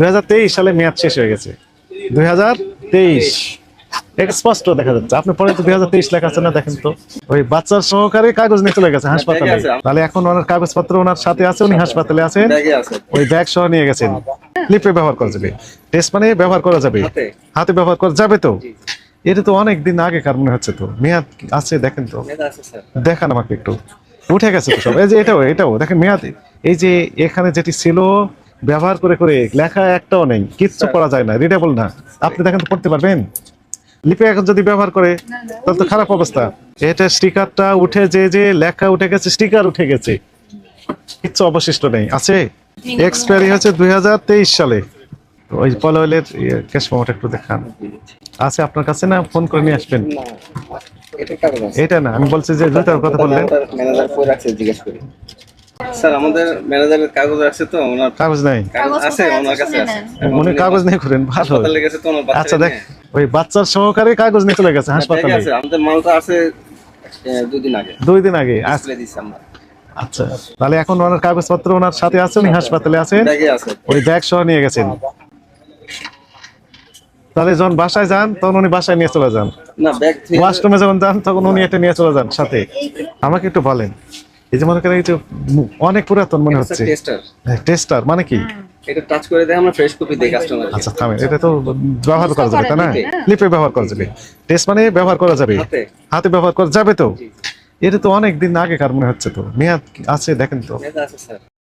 দুই হাজার তেইশ সালে মেয়াদ শেষ হয়ে গেছে। দুই স্পষ্ট দেখা যাচ্ছে। আপনি পরে তো দুই হাজার তেইশ লেখা আছে না দেখেন তো। ওই বাচ্চার সহকারে কাগজ নিয়ে চলে গেছে হাসপাতালে। তাহলে এখন ওনার কাগজপত্র ওনার সাথে আছে উনি হাসপাতালে আছেন। ওই ব্যাগ সহ নিয়ে গেছেন। লিপে ব্যবহার করা যাবে। টেস্ট মানে ব্যবহার করা যাবে। হাতে? ব্যবহার করা যাবে তো। এটা তো অনেক দিন আগে কার মনে হচ্ছে তো। মেয়াদ আছে দেখেন তো। দেখান আমাকে একটু। উঠে গেছে তো সব। এই যে এটাও এটাও দেখেন মেয়াদ। এই যে এখানে যেটি ছিল ব্যবহার করে করে লেখা একটাও নেই কিচ্ছু করা যায় না রিডেবল না। আপনি দেখেন তো পড়তে পারবেন? লিপি এখন যদি ব্যবহার করে তাহলে তো খারাপ অবস্থা। এটা স্টিকারটা উঠে যে যে লেখা উঠে গেছে স্টিকার উঠে গেছে। কিচ্ছু অবশিষ্ট নেই। আছে? এক্সপায়ারি হচ্ছে দুই হাজার তেইশ সালে। ওই পলওয়েলের ক্যাশ মেমোটা একটু দেখান। আছে আপনার কাছে না? ফোন করে নিয়ে আসবেন। এটা কাগজ আছে। এটা না আমি বলছি যে জুতার কথা বললেন। ম্যানেজার রাখছে জিজ্ঞেস করি। স্যার আমাদের ম্যানেজারের কাগজ আছে তো ওনার কাগজ নাই। কাগজ আছে ওনার কাছে আছে। উনি কাগজ নিয়ে করেন ভালো। হাসপাতালে গেছে তো ওনার বাচ্চা আচ্ছা দেখ ওই বাচ্চার সহকারে কাগজ নিয়ে চলে গেছে হাসপাতালে। আছে আমাদের মালটা আছে এ, দুদিন আগে। দুই দিন আগে আচ্ছা, দিছি আমরা। আচ্ছা তাহলে এখন ওনার কাগজপত্র ওনার সাথে আছে উনি হাসপাতালে আছেন। আছে। ওই ব্যাগ সহ নিয়ে গেছেন। তাহলে যখন বাসায় যান তখন উনি বাসায় নিয়ে চলে যান। না ব্যাগ ওয়াশরুমে যখন যান তখন উনি এটা নিয়ে চলে যান সাথে। আমাকে একটু বলেন। এই যে মনে করেন অনেক পুরাতন মনে হচ্ছে। টেস্টার টেস্টার মানে কি? এটা টাচ করে দেয় আমরা ফ্রেশ কপি দেই কাস্টমার আচ্ছা থামেন এটা তো ব্যবহার করা যাবে তাই না? লিপে ব্যবহার করা যাবে। টেস্ট মানে ব্যবহার করা যাবে। হাতে। হাতে ব্যবহার করা যাবে তো? এটা তো অনেক দিন আগে কার মনে হচ্ছে তো। মেয়াদ আছে দেখেন তো। আছে স্যার।